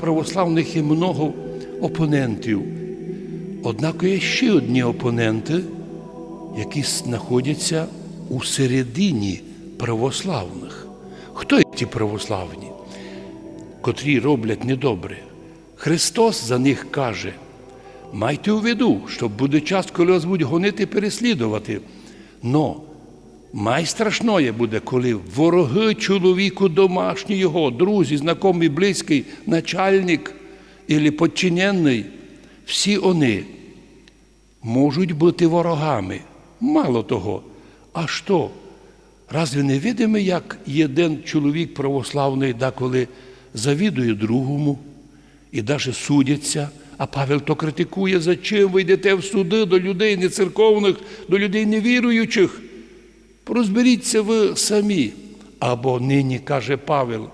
Православних є много опонентів. Однак є ще одні опоненти, які знаходяться у середині православних. Хто є ті православні, котрі роблять недобре? Христос за них каже: майте у виду, що буде час, коли вас будуть гонити переслідувати. Но Найстрашноє буде, коли вороги чоловіку домашнього, друзі, знайомий, близький, начальник або подчинений, всі вони можуть бути ворогами. Мало того, а що? Разве не видимо, як один чоловік православний деколи завідує другому і навіть судяться, а Павел то критикує, за чим ви йдете в суди до людей нецерковних, до людей невіруючих. Розберіться ви самі. Або нині каже Павел.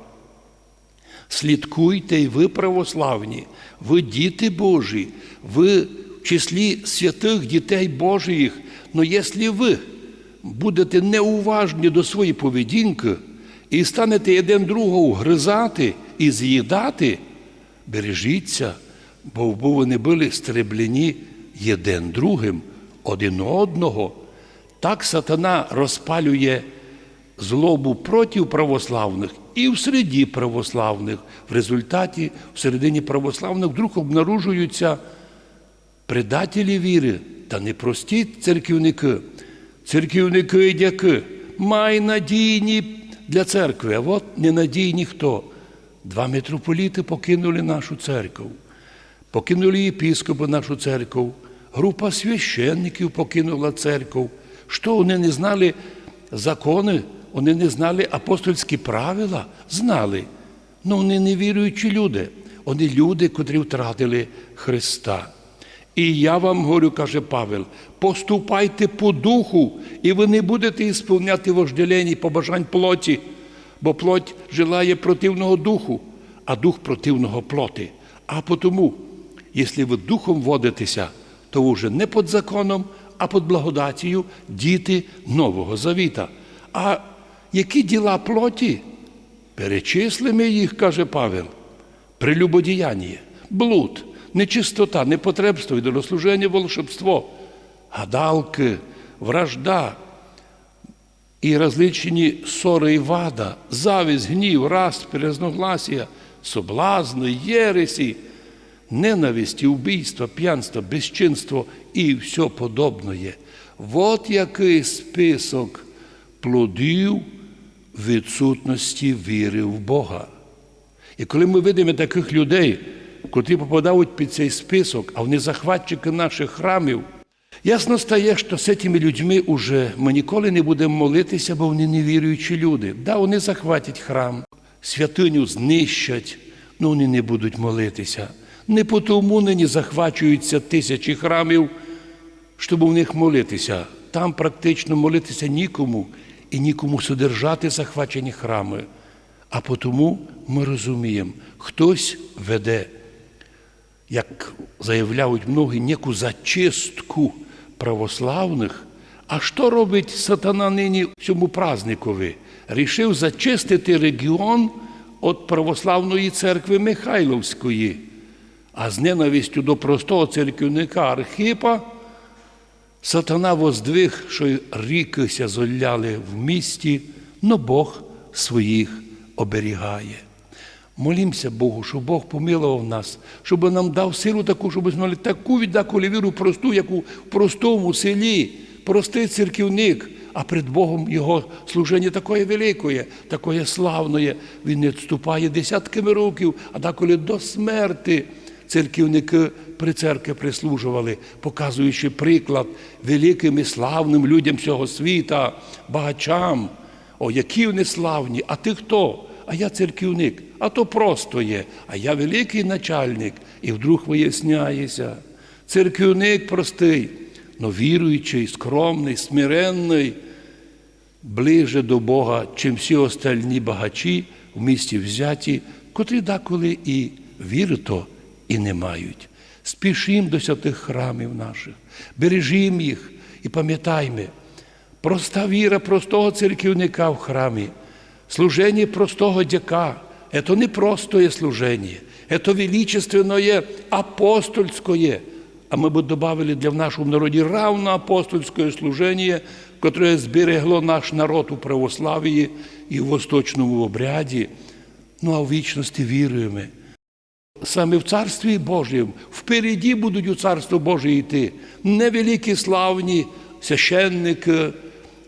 Слідкуйте і ви православні, ви діти Божі, ви в числі святих дітей Божих. Но якщо ви будете неуважні до своєї поведінки і станете один другого гризати і з'їдати, бережіться, бо вони були стреблені один другим, один одного. Так сатана розпалює злобу проти православних і в середі православних. В результаті в середині православних вдруг обнаружуються предателі віри та не прості церківники, церківники дяки, май надійні для церкви, а от ненадійні хто. Два митрополіти покинули нашу церкву, покинули єпіскопи нашу церкву, група священників покинула церкву. Що вони не знали закони, вони не знали апостольські правила, знали. Ну вони не віруючі люди. Вони люди, котрі втратили Христа. І я вам говорю, каже Павел, поступайте по духу, і ви не будете ісполняти вожделень і побажань плоті, бо плоть желає противного духу, а дух противного плоти. А потому, якщо ви духом водитеся, то ви вже не під законом, а під благодатію діти Нового Завіта. А які діла плоті? Перечислимо їх, каже Павел, прелюбодіяння, блуд, нечистота, непотребство, ідолослуження, волшебство, гадалки, вражда і розличені ссори і вада, завість, гнів, раст, перезногласія, соблазни, єресі, ненависті, убійство, п'янство, безчинство і все подобне. От який список плодів відсутності віри в Бога. І коли ми видимо таких людей, котрі попадають під цей список, а вони захватчики наших храмів, ясно стає, що з цими людьми уже ми ніколи не будемо молитися, бо вони невіруючі люди. Да, вони захватять храм, святиню знищать, але вони не будуть молитися. Не по тому нині захвачуються тисячі храмів, щоб в них молитися. Там практично молитися нікому і нікому содержати захвачені храми. А тому ми розуміємо, хтось веде, як заявляють многі, неку зачистку православних. А що робить сатана нині цьому празникові? Рішив зачистити регіон від православної церкви Михайловської, а з ненавистю до простого церківника Архипа сатана воздвиг, що ріки золяли в місті, но Бог своїх оберігає. Молімося Богу, щоб Бог помилував нас, щоб нам дав силу таку, щоб знали таку віддакулі віру просту, як у простому селі, простий церківник, а перед Богом його служення такое великое, такое славне. Він не відступає десятками років, а деколи до смерти церківники при церкві прислужували, показуючи приклад великим і славним людям цього світа, багачам. О, які вони славні, а ти хто? А я церківник, а то просто є, а я великий начальник, і вдруг виясняється. Церківник простий, но віруючий, скромний, смиренний, ближе до Бога, чим всі остальні багачі в місті взяті, котрі деколи і віри то і не мають. Спішім до святих храмів наших, бережімо їх і пам'ятаймо, проста віра простого церківника в храмі, служення простого дяка це не простое служення. это величественное апостольское. А ми б додали для в нашому народі равно апостольське служення, яке зберегло наш народ у православії і в восточному обряді. Ну а в вічності віруємо. Саме в Царстві Божому впереді будуть у Царство Боже йти невеликі славні священники,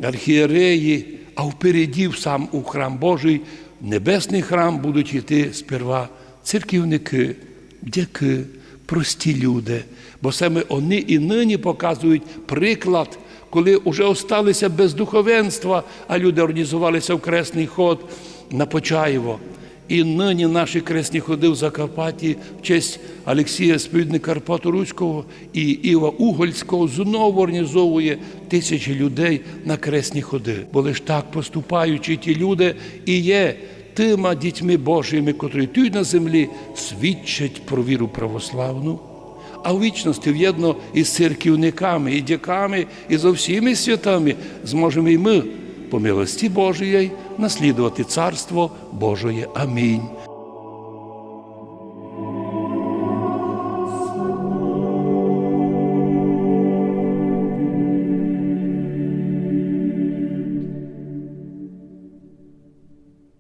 архієреї, а впереді сам у храм Божий, небесний храм будуть йти сперва церківники, дяки, прості люди. Бо саме вони і нині показують приклад, коли вже осталися без духовенства, а люди організувалися в кресний ход на Почаєво. І нині наші кресні ходи в Закарпатті в честь Олексія Сповідника Карпату Руського і Іва Угольського знову організовує тисячі людей на кресні ходи. Бо лиш так поступаючи ті люди і є тима дітьми Божими, котрі тут на землі свідчать про віру православну. А в вічності в'єдно із церківниками, і дяками, і зо всіми святами зможемо і ми по милості Божої наслідувати Царство Божої. Амінь.